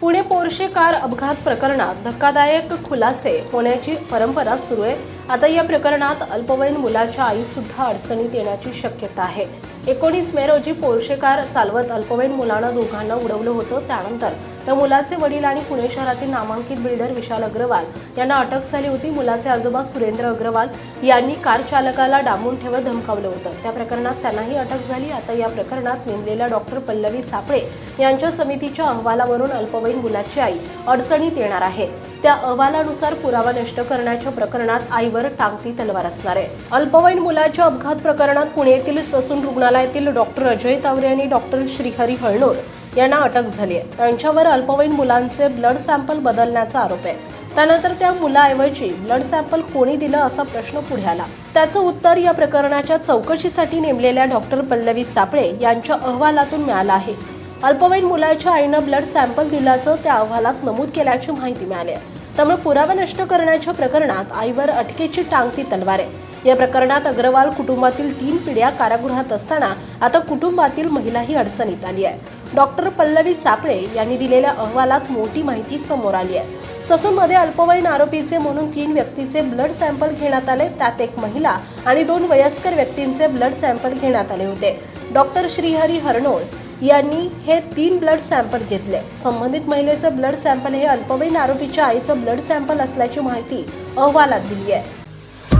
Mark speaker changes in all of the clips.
Speaker 1: Pune Porsche car अपघात प्रकरणात धक्कादायक खुलासे होण्याची परंपरा सुरू आहे. आता या प्रकरणात अल्पवयीन मुलाच्या आई सुद्धा अडचणीत येण्याची शक्यता आहे. एकोणीस मे रोजी पोर्शे कार चालवत अल्पवयीन मुलानं दोघांना उडवलं होतं त्यानंतर. त्या मुलाचे वडील आणि पुणे शहरातील नामांकित बिल्डर विशाल अग्रवाल यांना अटक झाली होती. मुलाचे आजोबा सुरेंद्र अग्रवाल यांनी कार चालकाला डांबून ठेवत धमकावलं होतं. त्या प्रकरणात त्यांनाही अटक झाली. आता या प्रकरणात नेमलेल्या डॉक्टर पल्लवी सापळे यांच्या समितीच्या अहवालावरून अल्पवयीन मुलाची आई अडचणीत येणार आहे. त्या अहवालानुसार पुरावा नष्ट करण्याच्या प्रकरणात आईवर टांगती तलवार असणार आहे. अल्पवयीन मुलाच्या अपघात प्रकरणात पुण्यातील ससून रुग्णालयातील डॉक्टर अजय तावरे आणि डॉक्टर श्रीहरी हळणूर यांना अटक झाली आहे. त्यांच्यावर अल्पवयीन मुलांचे ब्लड सॅम्पल बदलण्याचा आरोप आहे. त्यानंतर त्या मुलाऐवजी ब्लड सॅम्पल कोणी दिलं असा प्रश्न पुढे आला. त्याचं उत्तर या प्रकरणाच्या चौकशीसाठी नेमलेल्या डॉक्टर पल्लवी सापळे यांच्या अहवालातून मिळालं आहे. अल्पवयीन मुलाच्या आईनं ब्लड सॅम्पल दिल्याचं त्या अहवालात नमूद केल्याची माहिती मिळाली आहे. त्यामुळे पुरावा नष्ट करण्याच्या प्रकरणात आईवर अटकेची टांगती तलवार आहे. या प्रकरणात अग्रवाल कुटुंबातील तीन पिढ्या कारागृहात असताना आता कुटुंबातील महिलाही अडचणीत आली आहे. डॉक्टर पल्लवी सापळे यांनी दिलेल्या अहवालात मोठी माहिती समोर आली आहे. ससूनमध्ये अल्पवयीन आरोपीचे म्हणून तीन व्यक्तीचे ब्लड सॅम्पल घेण्यात आले त्यात एक महिला आणि दोन वयस्कर व्यक्तींचे ब्लड सॅम्पल घेण्यात आले होते. डॉक्टर श्रीहरी हरनोळ यांनी हे तीन ब्लड सॅम्पल घेतले. संबंधित महिलेचं ब्लड सॅम्पल हे अल्पवयीन आरोपीच्या आईचं ब्लड सॅम्पल असल्याची माहिती अहवालात दिली आहे.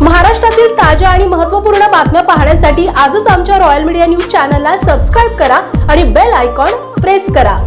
Speaker 1: महाराष्ट्रातील ताज्या आणि महत्त्वपूर्ण बातम्या पाहण्यासाठी आजच आमच्या रॉयल मीडिया न्यूज चॅनलला सबस्क्राईब करा आणि बेल आयकॉन प्रेस करा.